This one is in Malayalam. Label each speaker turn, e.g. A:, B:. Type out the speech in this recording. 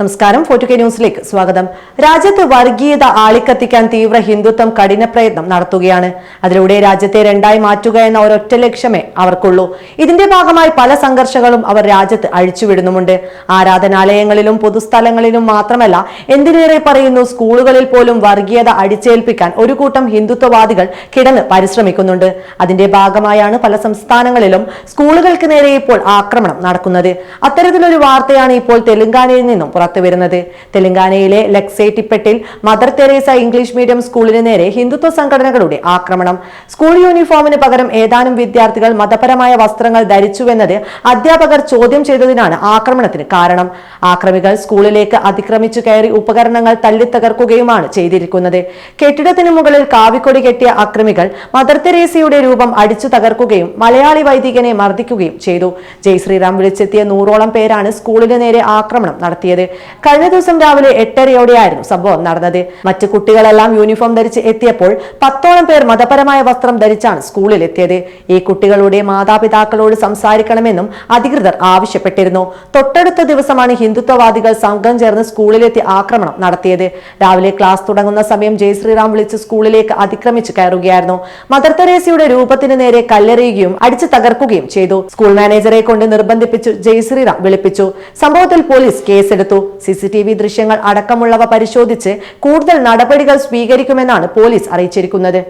A: നമസ്കാരം. ഫോർട്ടു കെ ന്യൂസിലേക്ക് സ്വാഗതം. രാജ്യത്ത് വർഗീയത ആളിക്കത്തിക്കാൻ തീവ്ര ഹിന്ദുത്വം കഠിന പ്രയത്നം നടത്തുകയാണ്. അതിലൂടെ രാജ്യത്തെ രണ്ടായി മാറ്റുക എന്ന ഒരൊറ്റ ലക്ഷ്യമേ അവർക്കുള്ളൂ. ഇതിന്റെ ഭാഗമായി പല സംഘർഷങ്ങളും അവർ രാജ്യത്ത് അഴിച്ചുവിടുന്നുമുണ്ട്. ആരാധനാലയങ്ങളിലും പൊതുസ്ഥലങ്ങളിലും മാത്രമല്ല എന്തിനേറെ പറയുന്നു സ്കൂളുകളിൽ പോലും വർഗീയത അടിച്ചേൽപ്പിക്കാൻ ഒരു കൂട്ടം ഹിന്ദുത്വവാദികൾ കിടന്ന് പരിശ്രമിക്കുന്നുണ്ട്. അതിന്റെ ഭാഗമായാണ് പല സംസ്ഥാനങ്ങളിലും സ്കൂളുകൾക്ക് നേരെ ഇപ്പോൾ ആക്രമണം നടക്കുന്നത്. അത്തരത്തിലൊരു വാർത്തയാണ് ഇപ്പോൾ തെലങ്കാനയിൽ നിന്നും പുറത്തു വരുന്നത്. തെലങ്കാനയിലെ ലക്സേറ്റിപ്പെട്ടിൽ മദർ തെരേസ ഇംഗ്ലീഷ് മീഡിയം സ്കൂളിന് നേരെ ഹിന്ദുത്വ സംഘടനകളുടെ ആക്രമണം. സ്കൂൾ യൂണിഫോമിന് പകരം ഏതാനും വിദ്യാർത്ഥികൾ മതപരമായ വസ്ത്രങ്ങൾ ധരിച്ചുവെന്നത് അധ്യാപകർ ചോദ്യം ചെയ്തതിനാണ് ആക്രമണത്തിന് കാരണം. ആക്രമികൾ സ്കൂളിലേക്ക് അതിക്രമിച്ചു കയറി ഉപകരണങ്ങൾ തല്ലിത്തകർക്കുകയുമാണ് ചെയ്തിരിക്കുന്നത്. കെട്ടിടത്തിന് മുകളിൽ കാവിക്കൊടി കെട്ടിയ അക്രമികൾ മദർ തെരേസയുടെ രൂപം അടിച്ചു തകർക്കുകയും മലയാളി വൈദികനെ മർദ്ദിക്കുകയും ചെയ്തു. ജയ് ശ്രീറാം വിളിച്ചെത്തിയ നൂറോളം പേരാണ് സ്കൂളിന് നേരെ ആക്രമണം നടത്തിയത്. കഴിഞ്ഞ ദിവസം രാവിലെ എട്ടരയോടെയായിരുന്നു സംഭവം നടന്നത്. മറ്റ് കുട്ടികളെല്ലാം യൂണിഫോം ധരിച്ച് എത്തിയപ്പോൾ പത്തോളം പേർ മതപരമായ വസ്ത്രം ധരിച്ചാണ് സ്കൂളിൽ എത്തിയത്. ഈ കുട്ടികളുടെ മാതാപിതാക്കളോട് സംസാരിക്കണമെന്നും അധികൃതർ ആവശ്യപ്പെട്ടിരുന്നു. തൊട്ടടുത്ത ദിവസമാണ് ഹിന്ദുത്വവാദികൾ സംഘം ചേർന്ന് സ്കൂളിലെത്തി ആക്രമണം നടത്തിയത്. രാവിലെ ക്ലാസ് തുടങ്ങുന്ന സമയം ജയ് ശ്രീറാം വിളിച്ച് സ്കൂളിലേക്ക് അതിക്രമിച്ച് കയറുകയായിരുന്നു. മദർ തെരേസയുടെ രൂപത്തിന് നേരെ കല്ലെറിയുകയും അടിച്ചു തകർക്കുകയും ചെയ്തു. സ്കൂൾ മാനേജറെ കൊണ്ട് നിർബന്ധിപ്പിച്ചു ജയ് ശ്രീറാം വിളിപ്പിച്ചു. സംഭവത്തിൽ പോലീസ് കേസെടുത്തു. സി സി ടി വി ദൃശ്യങ്ങൾ അടക്കമുള്ളവ പരിശോധിച്ച് കൂടുതൽ നടപടികൾ സ്വീകരിക്കുമെന്നാണ് പോലീസ് അറിയിച്ചിരിക്കുന്നത്.